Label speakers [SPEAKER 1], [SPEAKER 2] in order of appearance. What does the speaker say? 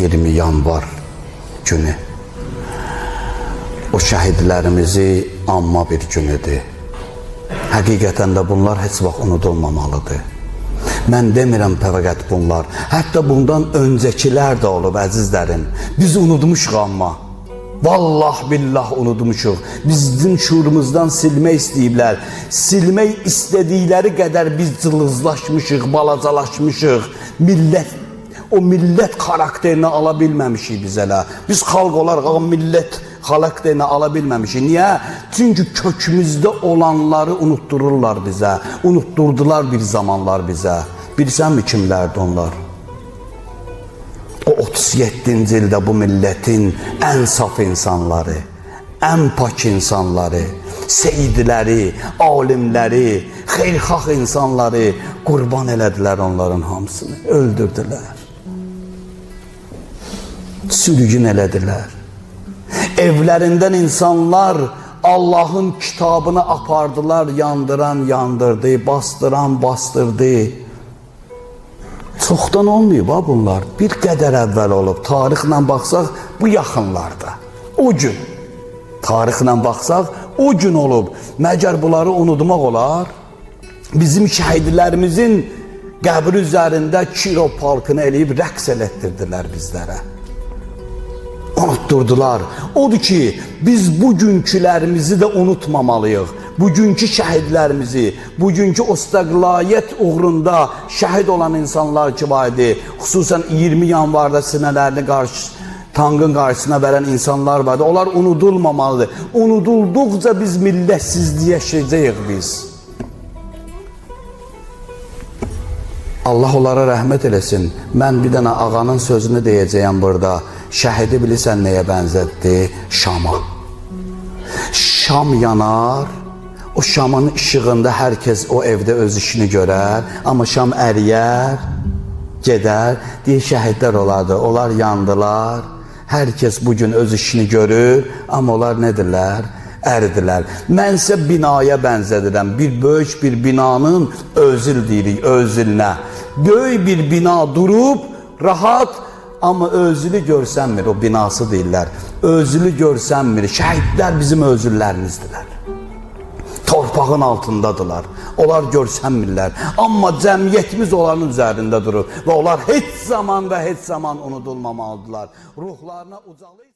[SPEAKER 1] 20 yanvar günü. O şəhidlərimizi anma bir günüdür. Həqiqətən də bunlar heç vaxt unudulmamalıdır. Mən demirəm fəqət bunlar. Hətta bundan öncəkilər də olub əzizlərim. Biz unutmuşuq amma. Vallah billah unutmuşuq. Bizim şuurumuzdan silmək istəyiblər. Silmək istədikləri qədər biz cılızlaşmışıq, balacalaşmışıq. Millət o millət xarakterini ala bilməmişik biz hələ. Biz xalq olaraq o millət xarakterini ala bilməmişik. Niyə? Çünki kökümüzdə olanları unutdururlar bizə. Unutdurdular bir zamanlar bizə. Bilirsənmi kimlərdir onlar? O 37-ci ildə bu millətin ən saf insanları, ən pak insanları, seyidləri, alimləri, xeyirxah insanları qurban elədilər onların hamısını, öldürdülər. Sürgün elədilər. Evlərindən insanlar Allahın kitabını apardılar, yandıran yandırdı, bastıran bastırdı. Çoxdan olmayıb ha bunlar. Bir qədər əvvəl olub. Tarixlə baxsaq bu yaxınlarda. O gün tarixlə baxsaq o gün olub. Məgər bunları unutmaq olar? Bizim şəhidlərimizin qəbri üzərində kilo parkını eləyib rəqs elətdirdilər bizlərə. Unutturdular. Odur ki, biz bugünkülərimizi də unutmamalıyıq. Bugünkü şəhidlərimizi, bugünkü ostaqlayət uğrunda şəhid olan insanlar ki var. Xüsusən 20 yanvarda sinələrini qarşı tankın qarşısına verən insanlar vardı. Onlar unudulmamalıdır. Unudulduqca biz millətsizliyə yaşayacağıq biz. Allah onlara rəhmət eləsin. Mən bir dənə ağanın sözünü deyəcəyəm burada. Şəhidi bilirsən nəyə bənzətdi? Şama. Şam yanar. O şamın işığında hər kəs o evdə öz işini görər, amma şam əriyər, gedər. Deyir şəhidlər olardı. Onlar yandılar. Hər kəs bu gün öz işini görür, amma onlar nədirlər? Əridilər. Mən isə binaya bənzədirəm. Bir böyük bir binanın özül deyirik, özülünə. Böyük bir bina durub, rahat, amma özülü görsənmir, o binası deyirlər. Özülü görsənmir. Şəhidlər bizim özüllərimizdirlər. Torpağın altındadılar. Onlar görsənmirlər. Amma cəmiyyətimiz onların üzərində durur və onlar heç zaman və heç zaman unudulmamalıdırlar. Ruhlarına ucalır.